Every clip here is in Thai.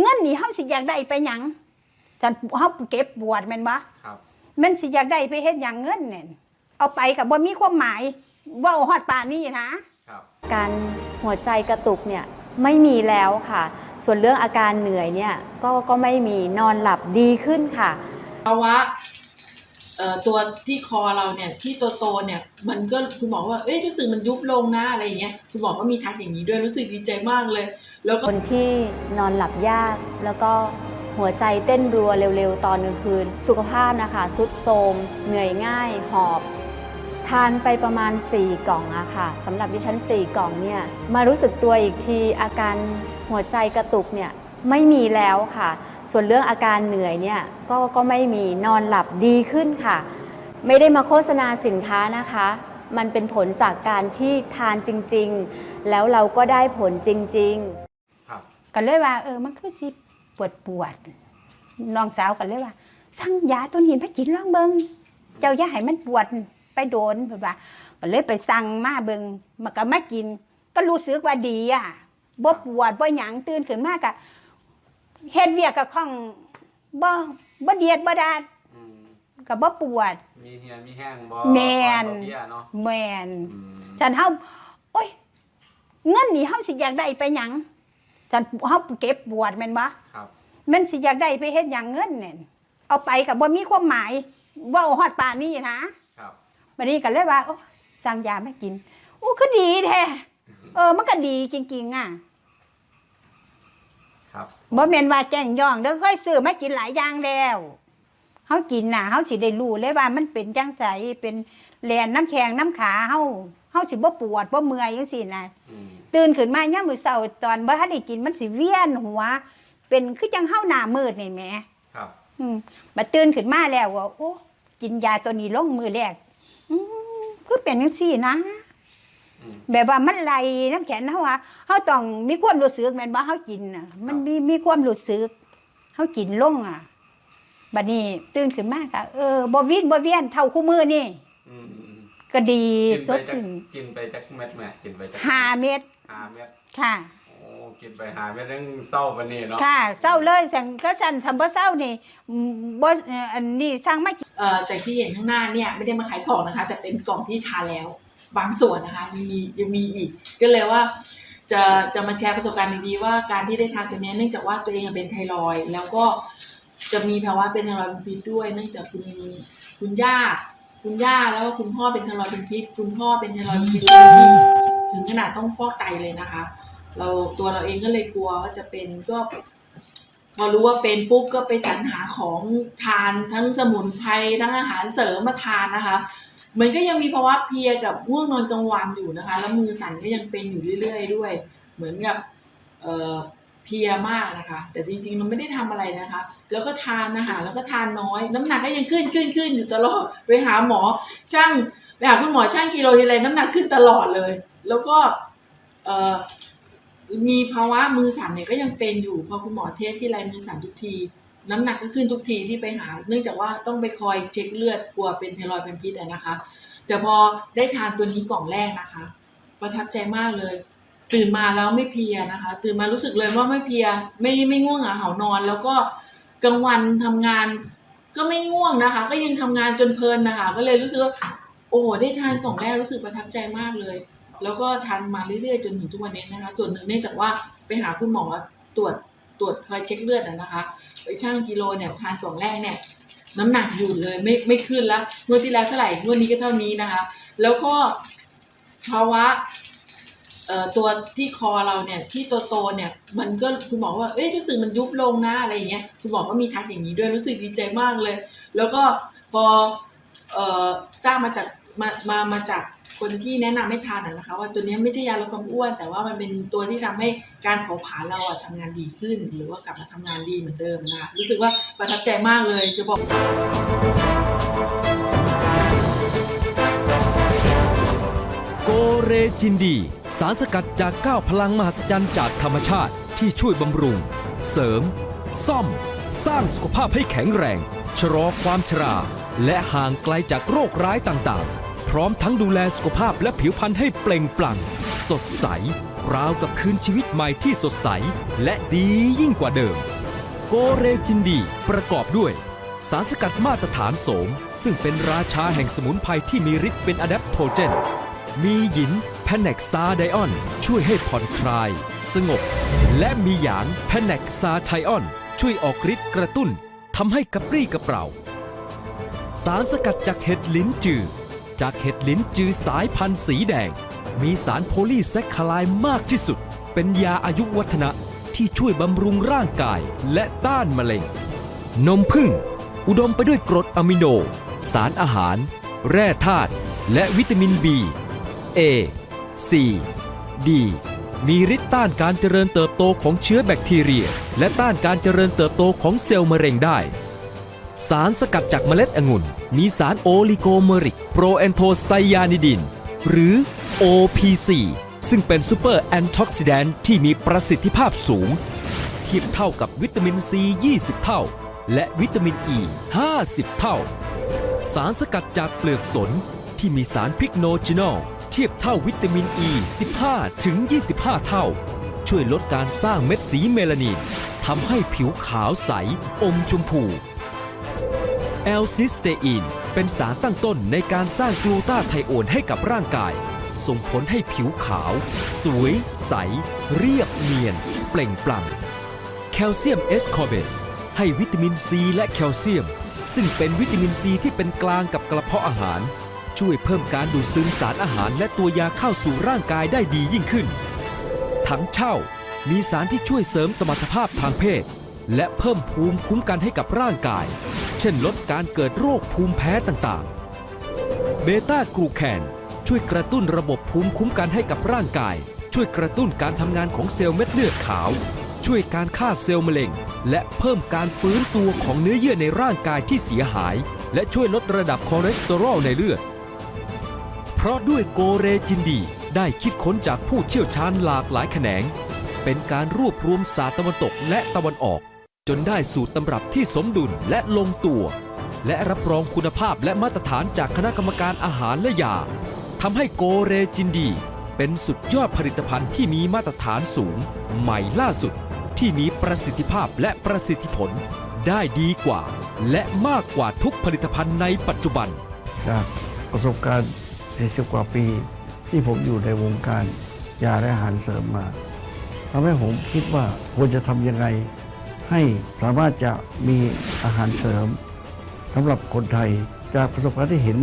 เงินนี่เฮาสิอยากได้ไปหยังจันเฮาเก็บปวดแม่นบ่ครับแมันสิอยากได้ไปเฮ็ดหยังเงินเนี่ยเอาไปก็บ่มีความหมายเว้าฮอดป่านนี้นะครับการหัวใจกระตุกเนี่ยไม่มีแล้วค่ะ ส่วนเรื่องอาการเหนื่อยเนี่ยก็ก็ไม่มีนอนหลับดีขึ้นค่ะภาวะเอ่อตัวที่คอเราเนี่ยที่โตโตๆเนี่ยมันก็คุณหมอว่าเอ้ยรู้สึกมันยุบลงนะอะไรอย่างเงี้ยคุณหมอก็มีทักอย่างนี้ด้วยรู้สึกดีใจมากเลย แล้วก็คนที่นอนหลับยาก แล้วก็หัวใจเต้นรัวเร็วๆ ตอนกลางคืน สุขภาพนะคะสุดโทรมเหนื่อยง่าย หอบ ทานไปประมาณ 4 กล่องอะค่ะสำหรับดิฉัน 4 กล่องเนี่ยมารู้สึกตัวอีกทีอาการหัวใจกระตุกเนี่ยไม่มีแล้วค่ะ ส่วนเรื่องอาการเหนื่อยเนี่ยก็ก็ไม่มีนอนหลับดีขึ้นค่ะ ไม่ได้มาโฆษณาสินค้านะคะ มันเป็นผลจากการที่ทานจริง ๆ แล้วเราก็ได้ผลจริง ๆ ก็เลยว่า เออมันคือสิปวดปวดน้องสาวก็เลยว่า สั่งยาตัวนี้มากินลองเบิ่งเจ้าอย่าให้มันปวดไปโดนเพิ่นว่าก็เลยไปสั่งมาเบิ่งมันก็มากิน ก็รู้สึกว่าดีอะบ่ปวดบ่หยังตื่นขึ้นมาก็เฮ็ดเวียกก็คล่องบ่บ่เดียดบ่ดาดอืมก็บ่ปวด มีเฮียมีแห้งบ่แม่น บ่เฮียเนาะแม่นอืมฉันเฮาโอ้ย เงินนี่เฮาสิอยากได้ไปหยัง ฉันเฮาเก็บปวดแม่นบ่ครับแมันสิอยากได้ไปเฮ็ดหยังเงินเนี่ยเอาไปก็บ่มีความหมายเว้าฮอดป่านนี้นะครับบัดนี้ก็เลยว่าโอ้สั่งยามากินโอ้คือดีแท้เออ มันก็ดีจริงๆอะครับบ่แม่นว่าแจ้งย่องเด้อค่อยซื้อมากินหลายอย่างแล้วเฮากินน่ะเฮาสิได้รู้เลยว่ามันเป็นจังไสเป็นแลนน้ำแข็งน้ำขาเฮาเฮาสิบ่ปวดบ่เมื่อยจังซี่น่ะอืม ตื่นขึ้นมายามมื้อเช้าตอนบ่ทันได้กินมันสิเวียนหัว เป็นคือจังเฮาหน้ามืดนี่แหมครับ อืมมาตื่นขึ้นมาแล้วว่าโอ้กินยาตัวนี้ลงมือแรกอืมคือเป็นจังซี่นะ อืม แบบว่ามันไหลน้ำแข็งเฮาว่าเฮาต้องมีความรู้สึกแม่นบ่เฮากินน่ะ มันมีมีความรู้สึกเฮากินลงอะบัดนี้ตื่นขึ้นมาก็เออบ่วินบ่เวียนเท่าคู่มือนี่ อืมอืมก็ดีกินสไปดจักชื่นกินไปจักเม็ดแม่กินไปจักห้าเม็ด ห้าเม็ดค่ะ โอ้กินไปห้าเม็ดยังเศร้าปานนี้เนาะค่ะเศร้าเลยสั่นก็สั่นทำบ่เศร้านี่อืมบ่เอ่ออันนี้สั่งมากินเอ่อจากที่เห็นข้างหน้าเนี่ยไม่ได้มาขายของนะคะ แต่เป็นกล่องที่ทานแล้ว บางส่วนนะคะยังมียังมีอีก ก็เลยว่า จะจะมาแชร์ประสบการณ์ดีๆว่าการที่ได้ทานตัวเนี้ยเนื่องจากว่าตัวเองอะเป็นไทรอยด์แล้วก็จะมีภาวะเป็นไทรอยด์เป็นพิษด้วย เนื่องจากคุณคุณย่าคุณย่าแล้วก็คุณพ่อเป็นไทรอยด์เป็นพิษคุณพ่อเป็นไทรอยด์เป็นพิษ ถึงขนาดต้องฟอกไตเลยนะคะ เราตัวเราเองก็เลยกลัวว่าจะเป็นก็พอรู้ว่าเป็นปุ๊บก็ไปสรรหาของทานทั้งสมุนไพรทั้งอาหารเสริมมาทานนะคะมันก็ยังมีภาวะเพลียกับง่วงนอนกลางวันอยู่นะคะ แล้วมือสั่นก็ยังเป็นอยู่เรื่อย ๆ ด้วย เหมือนกับเอ่อเพลียมากนะคะ แต่จริงๆมันไม่ได้ทำอะไรนะคะ แล้วก็ทานอาหารแล้วก็ทานน้อย น้ำหนักก็ยังขึ้นขึ้นขึ้นอยู่ตลอดไปหาหมอช่างไปหาคุณหมอช่างกิโลทีไรน้ำหนักขึ้นตลอดเลย แล้วก็มีภาวะมือสั่นเนี่ยก็ยังเป็นอยู่พอคุณหมอเทสที่ไรมือสั่นทุกที น้ำหนักก็ขึ้นทุกทีที่ไปหา เนื่องจากว่าต้องไปคอยเช็คเลือดกลัวเป็นไทรอยด์เป็นพิษอะนะคะ แต่พอได้ทานตัวนี้กล่องแรกนะคะ ประทับใจมากเลย ตื่นมาแล้วไม่เพลียนะคะ ตื่นมารู้สึกเลยว่าไม่เพลียไม่ไม่ง่วงเหงาเหานอน แล้วก็กลางวันทำงานก็ไม่ง่วงนะคะ ก็ยังทำงานจนเพลินนะคะ ก็เลยรู้สึกว่าโอ้โหได้ทานกล่องแรกรู้สึกประทับใจมากเลย แล้วก็ทานมาเรื่อยๆ จนถึงทุกวันนี้นะคะ ส่วนหนึ่งเนื่องจากว่าไปหาคุณหมอตรวจตรวจคอยเช็คเลือดอะนะคะไปชั่งกิโลเนี่ยทานกล่องแรกเนี่ยน้ำหนักอยู่เลยไม่ไม่ขึ้นแล้วงวดที่แล้วเท่าไหร่งวดนี้ก็เท่านี้นะคะ แล้วก็ภาวะเอ่อตัวที่คอเราเนี่ยที่โตๆเนี่ยมันก็คุณหมอว่าเอ้ยรู้สึกมันยุบลงนะอะไรอย่างเงี้ยคุณหมอก็มีทักอย่างนี้ด้วยรู้สึกดีใจมากเลย แล้วก็พอเอ่อทราบมาจากมามามาจาก คนที่แนะนำให้ทานนะคะ ว่าตัวนี้ไม่ใช่ยาลดความอ้วน แต่ว่ามันเป็นตัวที่ทำให้การเผาผลาญเราอะทำงานดีขึ้น หรือว่ากลับมาทำงานดีเหมือนเดิมนะคะรู้สึกว่าประทับใจมากเลยจะบอกโกเรจินดี สารสกัดจากก้าวพลังมหัศจรรย์จากธรรมชาติที่ช่วยบำรุง เสริม ซ่อม สร้างสุขภาพให้แข็งแรงชะลอความชรา และห่างไกลจากโรคร้ายต่างๆ พร้อมทั้งดูแลสุขภาพและผิวพรรณให้เปล่งปลั่ง สดใส ราวกับคืนชีวิตใหม่ที่สดใส และดียิ่งกว่าเดิม โกเรจินดีประกอบด้วย สารสกัดมาตรฐานโสม ซึ่งเป็นราชาแห่งสมุนไพรที่มีฤทธิ์เป็นอะแดปโทเจน มีหยินแพนเนกซาไดออน ช่วยให้ผ่อนคลาย สงบ และมีหยางแพนเนกซาไทออน ช่วยออกฤทธิ์กระตุ้นทำให้กระปรี้กระเปร่า สารสกัดจากเห็ดลิ้นจือ จากเห็ดลิ้นจือสายพันธุ์สีแดง มีสารโพลีแซคคลายมากที่สุด เป็นยาอายุวัฒนะที่ช่วยบำรุงร่างกายและต้านมะเร็ง นมพึ่ง อุดมไปด้วยกรดอะมิโน สารอาหาร แร่ธาตุและวิตามิน B A C D มีฤทธิ์ต้านการเจริญเติบโตของเชื้อแบคทีเรีย และต้านการเจริญเติบโตของเซลล์มะเร็งได้ สารสกัดจากเมล็ดองุ่น มีสารโอลิโกเมริกโปรแอนโทไซยานิดิน หรือ OPC ซึ่งเป็นซูเปอร์แอนท็อกซิแดนที่มีประสิทธิภาพสูง เทียบเท่ากับวิตามินซี 20 เท่า และวิตามินอ e ี50 เท่า สารสกัดจากเปลือกสนที่มีสารพิกโนจินอลเทียบเท่าวิตามินอ e ี15ถึง25 เท่า ช่วยลดการสร้างเม็ดสีเมลานินทำให้ผิวขาวใส อมชมพู แอลซิสเตอีนเป็นสารตั้งต้นในการสร้างกลูตาไทโอนให้กับร่างกาย ส่งผลให้ผิวขาว สวย ใส เรียบเนียน เปล่งปลั่งแคลเซียมเอสคอร์เบตให้วิตามินซีและแคลเซียม ซึ่งเป็นวิตามินซีที่เป็นกลางกับกระเพาะอาหาร ช่วยเพิ่มการดูดซึมสารอาหารและตัวยาเข้าสู่ร่างกายได้ดียิ่งขึ้น ถังเช่ามีสารที่ช่วยเสริมสมรรถภาพทางเพศ และเพิ่มภูมิคุ้มกันให้กับร่างกาย เช่นลดการเกิดโรคภูมิแพ้ต่างๆ เบต้ากรูแคนช่วยกระตุ้นระบบภูมิคุ้มกันให้กับร่างกาย ช่วยกระตุ้นการทำงานของเซลล์เม็ดเลือดขาว ช่วยการฆ่าเซลล์มะเร็ง และเพิ่มการฟื้นตัวของเนื้อเยื่อในร่างกายที่เสียหาย และช่วยลดระดับคอเลสเตอรอลในเลือด เพราะด้วยโกเรจินดีได้คิดค้นจากผู้เชี่ยวชาญหลากหลายแขนง เป็นการรวบรวมศาสตร์ตะวันตกและตะวันออก จนได้สูตรตำรับที่สมดุลและลงตัว และรับรองคุณภาพและมาตรฐานจากคณะกรรมการอาหารและยาทำให้โกเรจินดี เป็นสุดยอดผลิตภัณฑ์ที่มีมาตรฐานสูง ใหม่ล่าสุดที่มีประสิทธิภาพและประสิทธิผล ได้ดีกว่า และมากกว่าทุกผลิตภัณฑ์ในปัจจุบัน จากประสบการณ์ 40 กว่าปี ที่ผมอยู่ในวงการยาและอาหารเสริมมาทำให้ผมคิดว่าควรจะทำยังไง ให้สามารถจะมีอาหารเสริมสำหรับคนไทย จากประสบการณ์ที่เห็น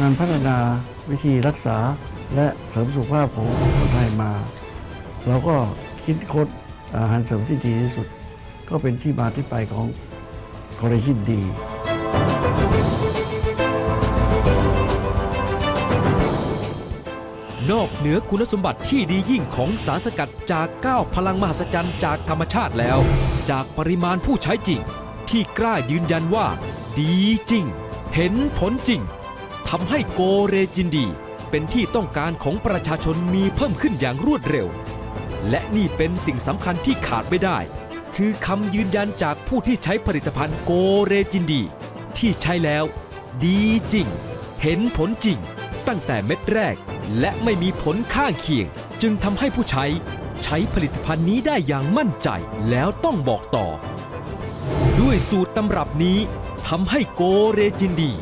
งานพัฒนาวิธีรักษาและเสริมสุขภาพของคนไทยมา เราก็คิดค้นอาหารเสริมที่ดีที่สุด ก็เป็นที่มาที่ไปของคอเลจินดี นอกเหนือคุณสมบัติที่ดียิ่งของสารสกัดจาก 9 พลังมหัศจรรย์จากธรรมชาติแล้ว จากปริมาณผู้ใช้จริง ที่กล้ายืนยันว่า ดีจริง เห็นผลจริงทำให้โกเรจินดี เป็นที่ต้องการของประชาชนมีเพิ่มขึ้นอย่างรวดเร็ว และนี่เป็นสิ่งสำคัญที่ขาดไม่ได้ คือคำยืนยันจากผู้ที่ใช้ผลิตภัณฑ์โกเรจินดี ที่ใช้แล้ว ดีจริง เห็นผลจริง ตั้งแต่เม็ดแรก และไม่มีผลข้างเคียง จึงทำให้ผู้ใช้ใช้ผลิตภัณฑ์นี้ได้อย่างมั่นใจแล้วต้องบอกต่อ ด้วยสูตรตำรับนี้ทำให้โกเรจินดี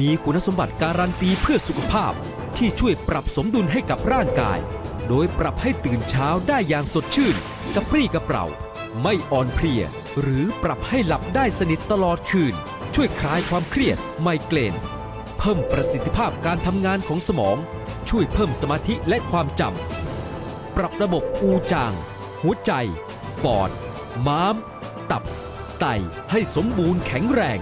มีคุณสมบัติการันตีเพื่อสุขภาพ ที่ช่วยปรับสมดุลให้กับร่างกาย โดยปรับให้ตื่นเช้าได้อย่างสดชื่น กระปรี้กระเปร่า ไม่อ่อนเพลีย หรือปรับให้หลับได้สนิทตลอดคืน ช่วยคลายความเครียดไมเกรน เพิ่มประสิทธิภาพการทำงานของสมอง ช่วยเพิ่มสมาธิและความจำ ปรับระบบอูจาง หัวใจ ปอด ม้าม ตับ ไตให้สมบูรณ์แข็งแรง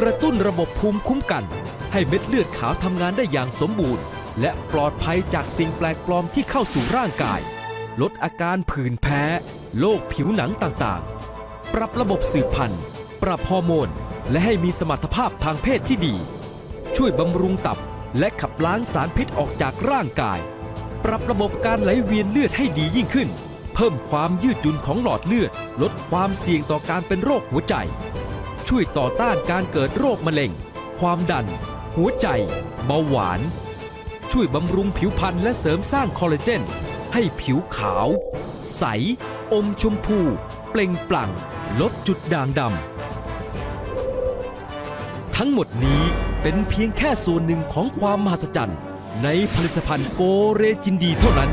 กระตุ้นระบบภูมิคุ้มกัน ให้เม็ดเลือดขาวทำงานได้อย่างสมบูรณ์ และปลอดภัยจากสิ่งแปลกปลอมที่เข้าสู่ร่างกาย ลดอาการผื่นแพ้ โรคผิวหนังต่างๆ ปรับระบบสืบพันธุ์ ปรับฮอร์โมน และให้มีสมรรถภาพทางเพศที่ดี ช่วยบำรุงตับ และขับล้างสารพิษออกจากร่างกาย ปรับระบบการไหลเวียนเลือดให้ดียิ่งขึ้น เพิ่มความยืดหยุ่นของหลอดเลือด ลดความเสี่ยงต่อการเป็นโรคหัวใจ ช่วยต่อต้านการเกิดโรคมะเร็ง ความดัน หัวใจ เบาหวาน ช่วยบำรุงผิวพรรณและเสริมสร้างคอลลาเจน ให้ผิวขาว ใส อมชมพู เปล่งปลั่ง ลดจุดด่างดำทั้งหมดนี้ เป็นเพียงแค่ส่วนหนึ่งของความมหัศจรรย์ ในผลิตภัณฑ์โกเรจินดีเท่านั้น